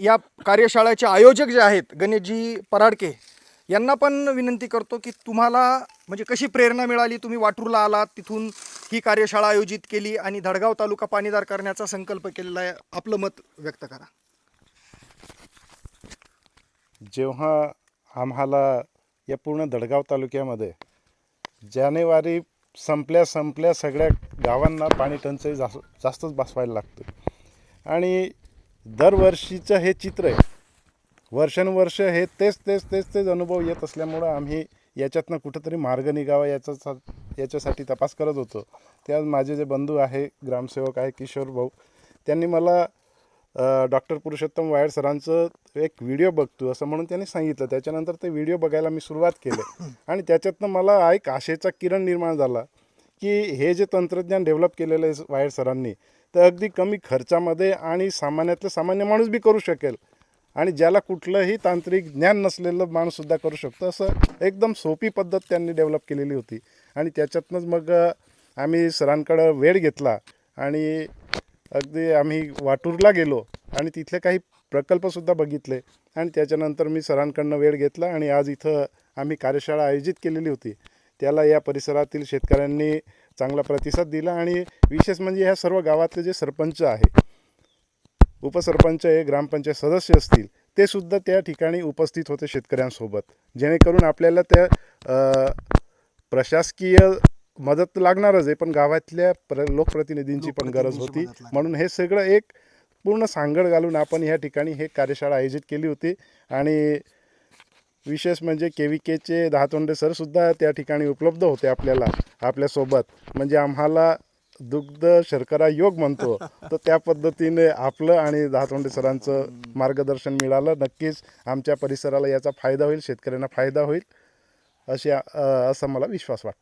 या कार्यशाळेचे आयोजक जे आहेत गणेशजी पराडके यांना पण विनंती करतो की तुम्हाला म्हणजे कशी प्रेरणा मिळाली? तुम्ही वाटूरला आलात तिथून ही कार्यशाळा आयोजित केली आणि धडगाव तालुका पाणीदार करण्याचा संकल्प केलेला आहे. आपलं मत व्यक्त करा. जेव्हा आम्हाला या पूर्ण दडगाव तालुक्यामध्ये जानेवारी संपल्या संपल्या सगळ्या गावांना पाणी टंचाई जास्त जास्तच बसवायला लागते. आणि दरवर्षीचं हे चित्र आहे. वर्षानुवर्ष हे तेच तेच तेच तेच अनुभव येत असल्यामुळं आम्ही याच्यातनं कुठंतरी मार्ग निघावा याचा याच्यासाठी तपास करत होतो. त्यात माझे जे बंधू आहे ग्रामसेवक आहे किशोर भाऊ त्यांनी मला डॉक्टर पुरुषोत्तम वायर सरांचं एक व्हिडिओ बघतो असं म्हणून त्यांनी सांगितलं. त्याच्यानंतर ते व्हिडिओ बघायला मी सुरुवात केली. आणि त्याच्यातनं मला एक आशेचा किरण निर्माण झाला की हे जे तंत्रज्ञान डेव्हलप केलेलं आहे वायर सरांनी तर अगदी कमी खर्चामध्ये आणि सामान्यातलं सामान्य माणूस बी करू शकेल. आणि ज्याला कुठलंही तांत्रिक ज्ञान नसलेलं माणूससुद्धा करू शकतो. असं एकदम सोपी पद्धत त्यांनी डेव्हलप केलेली होती. आणि त्याच्यातनंच मग आम्ही सरांकडं वेळ घेतला. आणि अगदी आम्ही वाटूरला गेलो. आणि तिथले काही प्रकल्पसुद्धा बघितले. आणि त्याच्यानंतर मी सरांकडनं वेळ घेतला. आणि आज इथं आम्ही कार्यशाळा आयोजित केलेली होती. त्याला या परिसरातील शेतकऱ्यांनी चांगला प्रतिसाद दिला आणि विशेष म्हणजे ह्या सर्व गावातले जे सरपंच आहे उपसरपंच हे ग्रामपंचायत सदस्य असतील ते सुद्धा त्या ठिकाणी उपस्थित होते शेतकऱ्यांसोबत जेणेकरून आपल्याला त्या प्रशासकीय मदत लागणारच आहे पण गावातल्या प्र लोकप्रतिनिधींची पण गरज होती. म्हणून हे सगळं एक पूर्ण सांगड घालून आपण ह्या ठिकाणी हे कार्यशाळा आयोजित केली होती आणि विशेष म्हणजे के व्ही केचे दहातोंडे सरसुद्धा त्या ठिकाणी उपलब्ध होते आपल्याला आपल्यासोबत. म्हणजे आम्हाला दुग्ध शर्करा योग म्हणतो तर त्या पद्धतीने आपलं आणि दहातोंडे सरांचं मार्गदर्शन मिळालं. नक्कीच आमच्या परिसराला याचा फायदा होईल शेतकऱ्यांना फायदा होईल अशी असा मला विश्वास वाटतो.